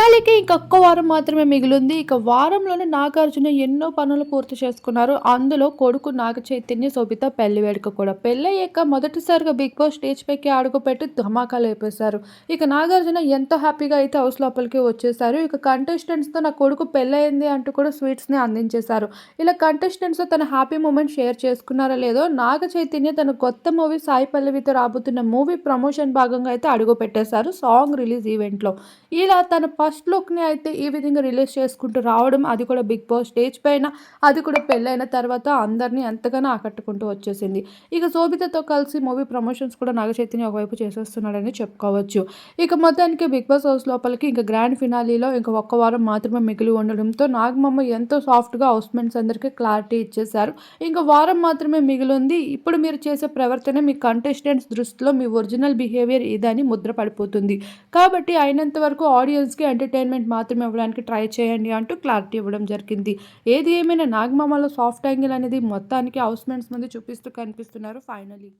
ఫినాలికి ఇంకొక్క వారం మాత్రమే మిగిలింది. ఇక వారంలోనే నాగార్జున ఎన్నో పనులు పూర్తి చేసుకున్నారు. అందులో కొడుకు నాగ చైతన్య శోభిత పెళ్ళి వేడుక కూడా. పెళ్ళయ్యాక మొదటిసారిగా బిగ్ బాస్ స్టేజ్ పైకి అడుగుపెట్టి ధమాకాలు అయిపోయారు ఇక నాగార్జున ఎంతో హ్యాపీగా అయితే హౌస్ లోపలికి వచ్చేసారు ఇక కంటెస్టెంట్స్తో నా కొడుకు పెళ్ళయింది అంటూ కూడా స్వీట్స్ని అందించేశారు. ఇలా కంటెస్టెంట్స్తో తన హ్యాపీ మూమెంట్ షేర్ చేసుకున్నారా లేదో నాగ చైతన్య తన కొత్త మూవీ సాయి పల్లవితో రాబోతున్న మూవీ ప్రమోషన్ భాగంగా అయితే అడుగు పెట్టేశారు సాంగ్ రిలీజ్ ఈవెంట్లో. ఇలా తన ఫస్ట్ లుక్ని అయితే ఈ విధంగా రిలీజ్ చేసుకుంటూ రావడం అది కూడా బిగ్ బాస్ స్టేజ్ పైన అది కూడా పెళ్ళైన తర్వాత అందరినీ ఎంతగానో ఆకట్టుకుంటూ వచ్చేసింది. ఇక శోభితతో కలిసి మూవీ ప్రమోషన్స్ కూడా నాగచైతన్య ఒకవైపు చేసేస్తున్నాడని చెప్పుకోవచ్చు. ఇక మొత్తానికి బిగ్ బాస్ హౌస్ లోపలికి ఇంకా గ్రాండ్ ఫినాలీలో ఇంకా ఒక్క వారం మాత్రమే మిగిలి ఉండడంతో నాగమమ్మ ఎంతో సాఫ్ట్గా హౌస్మెంట్స్ అందరికీ క్లారిటీ ఇచ్చేశారు. ఇంకా వారం మాత్రమే మిగిలి ఉంది ఇప్పుడు మీరు చేసే ప్రవర్తన మీ కంటెస్టెంట్స్ దృష్టిలో మీ ఒరిజినల్ బిహేవియర్ ఇదని ముద్ర పడిపోతుంది. కాబట్టి అయినంత వరకు ఆడియన్స్కి ఎంటర్టైన్మెంట్ మాత్రమే ఇవ్వడానికి ట్రై చేయండి అంటూ క్లారిటీ ఇవ్వడం జరిగింది. ఏది ఏమైనా నాగమామలో సాఫ్ట్ యాంగిల్ అనేది మొత్తానికి హౌస్మెంట్స్ ముందు చూపిస్తూ కనిపిస్తున్నారు ఫైనలీ.